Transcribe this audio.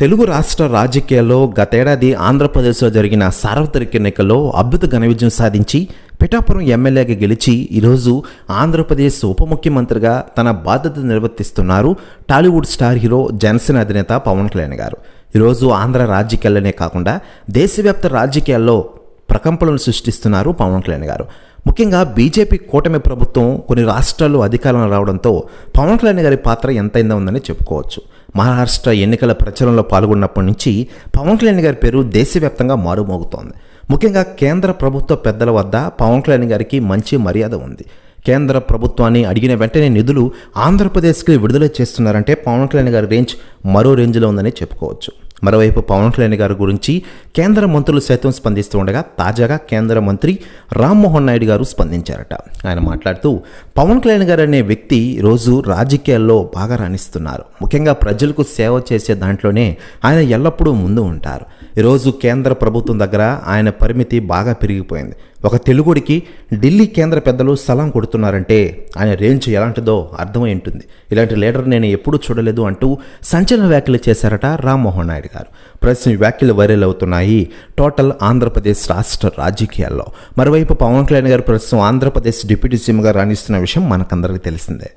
తెలుగు రాష్ట్ర రాజకీయాల్లో గతేడాది ఆంధ్రప్రదేశ్లో జరిగిన సార్వత్రిక ఎన్నికల్లో అద్భుత ఘన విజయం సాధించి పిఠాపురం ఎమ్మెల్యేగా గెలిచి ఈరోజు ఆంధ్రప్రదేశ్ ఉప ముఖ్యమంత్రిగా తన బాధ్యత నిర్వర్తిస్తున్నారు టాలీవుడ్ స్టార్ హీరో జనసేన అధినేత పవన్ కళ్యాణ్ గారు. ఈరోజు ఆంధ్ర రాజకీయాల్లోనే కాకుండా దేశవ్యాప్త రాజకీయాల్లో ప్రకంపనలు సృష్టిస్తున్నారు పవన్ కళ్యాణ్ గారు. ముఖ్యంగా బీజేపీ కూటమి ప్రభుత్వం కొన్ని రాష్ట్రాల్లో అధికారంలో రావడంతో పవన్ కళ్యాణ్ గారి పాత్ర ఎంతైందో ఉందని చెప్పుకోవచ్చు. మహారాష్ట్ర ఎన్నికల ప్రచారంలో పాల్గొన్నప్పటి నుంచి పవన్ కళ్యాణ్ గారి పేరు దేశవ్యాప్తంగా మారుమోగుతోంది. ముఖ్యంగా కేంద్ర ప్రభుత్వ పెద్దల వద్ద పవన్ కళ్యాణ్ గారికి మంచి మర్యాద ఉంది. కేంద్ర ప్రభుత్వాన్ని అడిగిన వెంటనే నిధులు ఆంధ్రప్రదేశ్కి విడుదల చేస్తున్నారంటే పవన్ కళ్యాణ్ గారి రేంజ్ మరో రేంజ్లో ఉందని చెప్పుకోవచ్చు. మరోవైపు పవన్ కళ్యాణ్ గారి గురించి కేంద్ర మంత్రులు సైతం స్పందిస్తూ ఉండగా తాజాగా కేంద్ర మంత్రి రామ్మోహన్ నాయుడు గారు స్పందించారట. ఆయన మాట్లాడుతూ పవన్ కళ్యాణ్ గారు అనే వ్యక్తి రోజు రాజకీయాల్లో బాగా రాణిస్తున్నారు. ముఖ్యంగా ప్రజలకు సేవ చేసే దాంట్లోనే ఆయన ఎల్లప్పుడూ ముందు ఉంటారు. ఈరోజు కేంద్ర ప్రభుత్వం దగ్గర ఆయన పరిమితి బాగా పెరిగిపోయింది. ఒక తెలుగుడికి ఢిల్లీ కేంద్ర పెద్దలు సలాం కొడుతున్నారంటే ఆయన రేంజ్ ఎలాంటిదో అర్థమై ఉంటుంది. ఇలాంటి లీడర్ నేను ఎప్పుడూ చూడలేదు అంటూ సంచలన వ్యాఖ్యలు చేశారట రామ్మోహన్ నాయుడు గారు. ప్రస్తుతం ఈ వ్యాఖ్యలు వైరల్ అవుతున్నాయి టోటల్ ఆంధ్రప్రదేశ్ రాష్ట్ర రాజకీయాల్లో. మరోవైపు పవన్ కళ్యాణ్ గారు ప్రస్తుతం ఆంధ్రప్రదేశ్ డిప్యూటీ సీఎంగా రాణిస్తున్న విషయం మనకందరికీ తెలిసిందే.